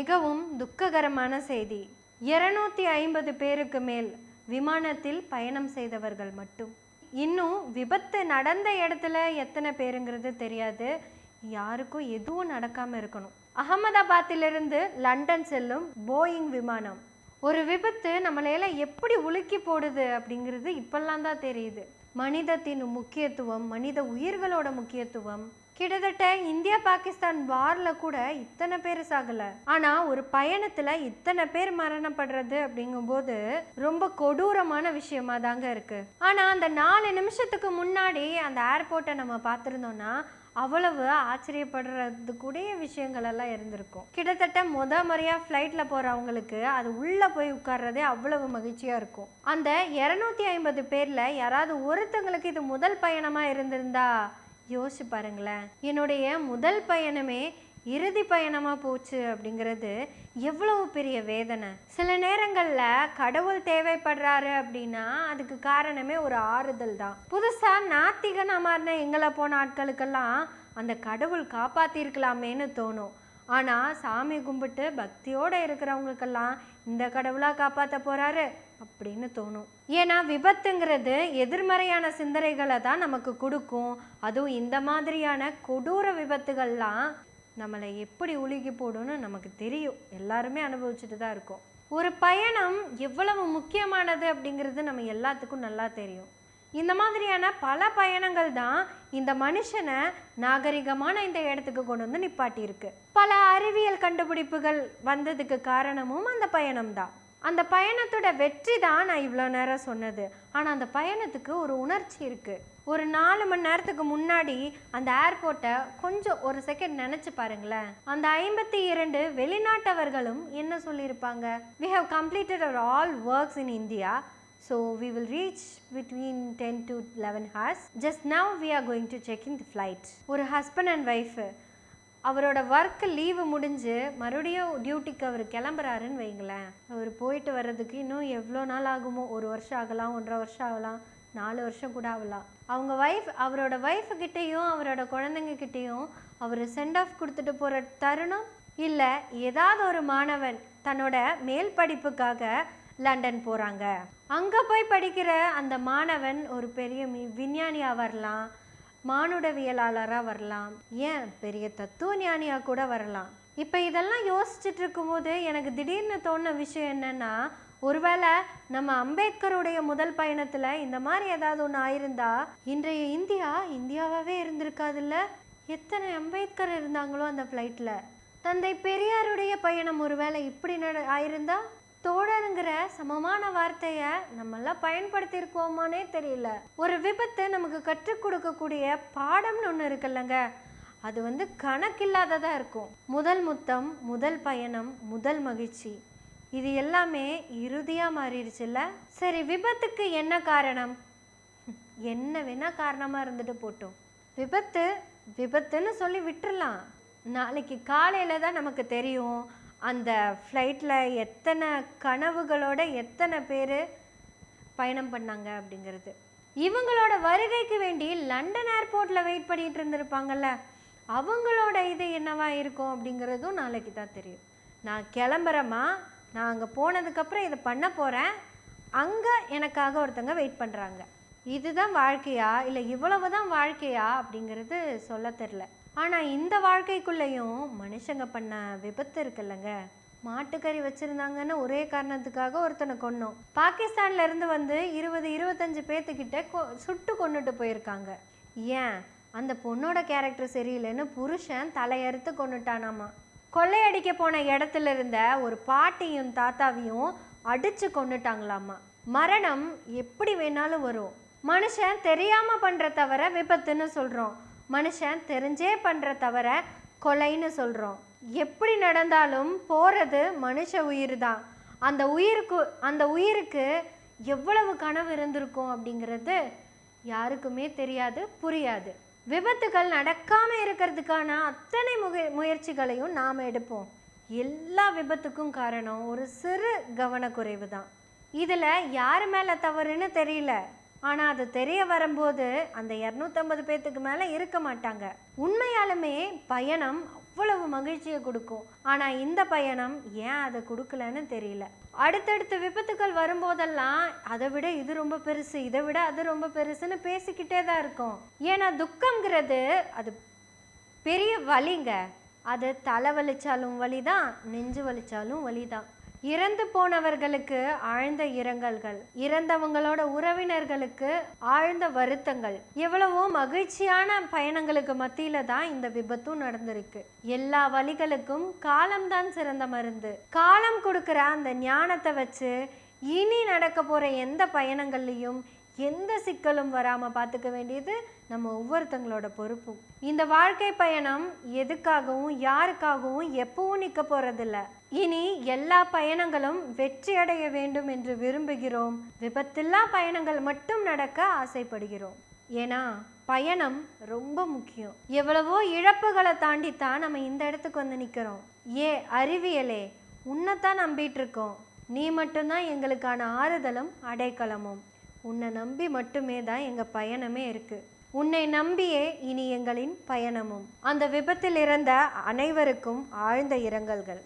மிகவும் துக்ககரமான செய்தி. இருநூத்தி ஐம்பது பேருக்கு மேல் விமானத்தில் பயணம் செய்தவர்கள் மட்டும். இன்னும் விபத்து நடந்த இடத்துல எத்தனை பேருங்கிறது தெரியாது. யாருக்கும் எதுவும் நடக்காம இருக்கணும். அகமதாபாத்திலிருந்து லண்டன் செல்லும் போயிங் விமானம். ஒரு விபத்து நம்மளையெல்லாம் எப்படி உலுக்கி போடுது அப்படிங்கிறது இப்பெல்லாம் தான் தெரியுது. மனிதத்தின் முக்கியத்துவம் மனித உயிர்களோட முக்கியத்துவம் கிட்டத்தட்ட இந்தியா பாகிஸ்தான் வார்ல கூட இத்தனை பேர் சாகல. ஆனா ஒரு பயணத்துல இத்தனை பேர் மரணப்படுறது அப்படிங்கும்போது ரொம்ப கொடூரமான விஷயமா தாங்க இருக்கு. ஆனா அந்த நாலு நிமிஷத்துக்கு முன்னாடி அந்த ஏர்போர்ட்டை நம்ம பார்த்துருந்தோம்னா அவ்வளவு ஆச்சரியப்படுறது கூடிய விஷயங்கள் எல்லாம் இருந்திருக்கும். கிட்டத்தட்ட முத முறையா ஃப்ளைட்ல போறவங்களுக்கு அது உள்ள போய் உட்கார்றதே அவ்வளவு மகிழ்ச்சியா இருக்கும். அந்த இரநூத்தி ஐம்பது பேர்ல யாராவது ஒருத்தங்களுக்கு இது முதல் பயணமா இருந்திருந்தா யோசிச்சு பாருங்களேன். என்னுடைய முதல் பயணமே இறுதி பயணமாக போச்சு அப்படிங்கிறது எவ்வளவு பெரிய வேதனை. சில நேரங்களில் கடவுள் தேவைப்படுறாரு அப்படின்னா அதுக்கு காரணமே ஒரு ஆறுதல் தான். புதுசாக நாத்திகனாக மாறின எங்களை போன ஆட்களுக்கெல்லாம் அந்த கடவுள் காப்பாற்றிருக்கலாமேன்னு தோணும். ஆனால் சாமி கும்பிட்டு பக்தியோடு இருக்கிறவங்களுக்கெல்லாம் இந்த கடவுளாக காப்பாற்ற போகிறாரு அப்படின்னு தோணும். ஏன்னா விபத்துங்கிறது எதிர்மறையான சிந்தனைகளை தான் நமக்கு கொடுக்கும். அதுவும் இந்த மாதிரியான கொடூர விபத்துகள்லாம் நம்மளை எப்படி உலுகி போடும்னு நமக்கு தெரியும். எல்லாருமே அனுபவிச்சுட்டு தான் இருக்கோம். ஒரு பயணம் எவ்வளவு முக்கியமானது அப்படிங்கிறது நம்ம எல்லாத்துக்கும் நல்லா தெரியும். இந்த மாதிரியான பல பயணங்கள் தான் இந்த மனுஷனை நாகரிகமான இந்த இடத்துக்கு கொண்டு வந்து நிப்பாட்டியிருக்கு. பல அறிவியல் கண்டுபிடிப்புகள் வந்ததுக்கு காரணமும் அந்த பயணம் தான். அந்த பயணத்தோட வெற்றி தான் நான் இவ்வளோ நேரம் சொன்னது. ஆனால் அந்த பயணத்துக்கு ஒரு உணர்ச்சி இருக்குது ஒரு நாலு மணி நேரத்துக்கு முன்னாடி அந்த ஏர்போர்ட்டை கொஞ்சம் ஒரு செகண்ட் நினச்சி பாருங்களேன். அந்த ஐம்பத்தி இரண்டு வெளிநாட்டவர்களும் என்ன சொல்லியிருப்பாங்க? We have completed our all works in India so we will reach between ten to eleven hours just now we are going to check in the flight ஒரு ஹஸ்பண்ட் அண்ட் ஒய்ஃபு அவரோட ஒர்க்கு லீவு முடிஞ்சு மறுபடியும் டியூட்டிக்கு அவர் கிளம்புறாருன்னு வைங்களேன். அவர் போயிட்டு வர்றதுக்கு இன்னும் எவ்வளோ நாள் ஆகுமோ? ஒரு வருஷம் ஆகலாம் ஒன்றரை வருஷம் ஆகலாம் நாலு வருஷம் கூட ஆகலாம். அவங்க ஒய்ஃப் அவரோட ஒய்ஃபுக்கிட்டேயும் அவரோட குழந்தைங்க கிட்டேயும் அவர் சென்ட் ஆஃப் கொடுத்துட்டு போகிற தருணம் இல்லை ஏதாவது ஒரு மாணவன் தன்னோட மேல் படிப்புக்காக லண்டன் போகிறாங்க அங்கே போய் படிக்கிற அந்த மாணவன் ஒரு பெரிய விஞ்ஞானியாக வரலாம். மானுடவியலாளராக வரலாம். ஏன்? பெரிய தத்துவ ஞானியாக கூட வரலாம். இப்போ இதெல்லாம் யோசிச்சுட்டு இருக்கும்போது எனக்கு திடீர்னு தோணுன விஷயம் என்னன்னா ஒருவேளை நம்ம அம்பேத்கருடைய முதல் பயணத்தில் இந்த மாதிரி ஏதாவது ஒன்று ஆயிருந்தா இன்றைய இந்தியா இந்தியாவாகவே இருந்திருக்காதுல்ல? எத்தனை அம்பேத்கர் இருந்தாங்களோ அந்த ஃப்ளைட்டில் தந்தை பெரியாருடைய பயணம் ஒருவேளை இப்படி நட ஆயிருந்தா? தோழருங்கிற சமமான வார்த்தையை நம்மெல்லாம் பயன்படுத்தியிருக்கோமானே தெரியல. ஒரு விபத்து நமக்கு கற்றுக் கொடுக்கக்கூடிய பாடம்னு ஒன்று இருக்குல்லங்க. அது வந்து கணக்கில்லாததாக இருக்கும். முதல் முத்தம் முதல் பயணம் முதல் மகிழ்ச்சி. இது எல்லாமே இறுதியாக மாறிடுச்சுல்ல? சரி விபத்துக்கு என்ன காரணம்? என்ன வேணால் காரணமாக இருந்துட்டு போட்டோம். விபத்து விபத்துன்னு சொல்லி விட்டுறலாம். நாளைக்கு காலையில் தான் நமக்கு தெரியும். அந்த ஃப்ளைட்டில் எத்தனை கனவுகளோட எத்தனை பேர் பயணம் பண்ணாங்க அப்படிங்கிறது. இவங்களோட வருகைக்கு வேண்டி லண்டன் ஏர்போர்ட்டில் வெயிட் பண்ணிகிட்டு இருந்திருப்பாங்கல்ல அவங்களோட இது என்னவா இருக்கும் அப்படிங்கிறதும் நாளைக்கு தான் தெரியும். நான் கிளம்புறேம்மா நான் அங்கே போனதுக்கப்புறம் இதை பண்ண போகிறேன் அங்கே எனக்காக ஒருத்தங்க வெயிட் பண்ணுறாங்க இதுதான் வாழ்க்கையா? இல்லை இவ்வளவு தான் வாழ்க்கையா? அப்படிங்கிறது சொல்ல தெரில ஆனால் இந்த வாழ்க்கைக்குள்ளேயும் மனுஷங்க பண்ண விபத்து இருக்குல்லங்க. மாட்டுக்கறி வச்சுருந்தாங்கன்னு ஒரே காரணத்துக்காக ஒருத்தனை கொன்னோம். பாகிஸ்தான்ல இருந்து வந்து இருபது இருபத்தஞ்சு பேர்த்துக்கிட்ட கொ சுட்டு கொண்டுட்டு போயிருக்காங்க. ஏன்? அந்த பொண்ணோட கேரக்டர் சரியில்லைன்னு புருஷன் தலையறுத்து கொண்டுட்டானாமா கொள்ளையடிக்க போன இடத்துல இருந்த ஒரு பாட்டியும் தாத்தாவையும் அடித்து கொண்டுட்டாங்களாமா மரணம் எப்படி வேணாலும் வரும். மனுஷன் தெரியாமல் பண்ணுற தவிர விபத்துன்னு சொல்கிறோம் மனுஷன் தெரிஞ்சே பண்ணுற தவிர கொலைன்னு சொல்கிறோம் எப்படி நடந்தாலும் போகிறது மனுஷ உயிர் தான் அந்த உயிருக்கு அந்த உயிருக்கு எவ்வளவு கனவு இருந்திருக்கும் அப்படிங்கிறது யாருக்குமே தெரியாது புரியாது. விபத்துகள் நடக்காமல் இருக்கிறதுக்கான அத்தனை முக முயற்சிகளையும் நாம் எடுப்போம். எல்லா விபத்துக்கும் காரணம் ஒரு சிறு கவனக்குறைவு தான் இதில் யார் மேலே தவறுன்னு தெரியல. ஆனால் அது தெரிய வரும்போது அந்த இரநூத்தம்பது பேர்த்துக்கு மேலே இருக்க மாட்டாங்க. உண்மையாலுமே பயணம் அவ்வளவு மகிழ்ச்சியை கொடுக்கும். ஆனால் இந்த பயணம் ஏன் அதை கொடுக்கலன்னு தெரியல. அடுத்தடுத்த விபத்துக்கள் வரும்போதெல்லாம் அதை விட இது ரொம்ப பெருசு இதை விட அது ரொம்ப பெருசுன்னு பேசிக்கிட்டே தான் இருக்கும். ஏன்னா துக்கங்கிறது அது பெரிய வலிங்க. அது தலை வலிச்சாலும் வலிதான் நெஞ்சு வலிச்சாலும் வலிதான். இறந்து போனவர்களுக்கு ஆழ்ந்த இரங்கல்கள் இறந்தவங்களோட உறவினர்களுக்கு ஆழ்ந்த வருத்தங்கள். எவ்வளவோ மகிழ்ச்சியான பயணங்களுக்கு மத்தியில தான் இந்த விபத்தும் நடந்திருக்கு. எல்லா வழிகளுக்கும் காலம்தான் சிறந்த மருந்து. காலம் கொடுக்குற அந்த ஞானத்தை வச்சு இனி நடக்க போற எந்த பயணங்கள்லையும் எந்த சிக்கலும் வராமல் பார்த்துக்க வேண்டியது நம்ம ஒவ்வொருத்தங்களோட பொறுப்பும் இந்த வாழ்க்கை பயணம் எதுக்காகவும் யாருக்காகவும் எப்பவும் நிற்க போகிறதில்ல இனி எல்லா பயணங்களும் வெற்றி அடைய வேண்டும் என்று விரும்புகிறோம். விபத்தில்லா பயணங்கள் மட்டும் நடக்க ஆசைப்படுகிறோம். ஏன்னா பயணம் ரொம்ப முக்கியம். எவ்வளவோ இழப்புகளை தாண்டித்தான் நம்ம இந்த இடத்துக்கு வந்து நிற்கிறோம் ஏ அறிவியலே உன்னைத்தான் நம்பிட்டு இருக்கோம். நீ மட்டும்தான் எங்களுக்கான ஆறுதலும் அடைக்கலமும். உன்னை நம்பி மட்டுமே தான் எங்கள் பயணமே இருக்கு. உன்னை நம்பியே இனி எங்களின் பயணமும். அந்த விபத்தில் இறந்த அனைவருக்கும் ஆழ்ந்த இரங்கல்கள்.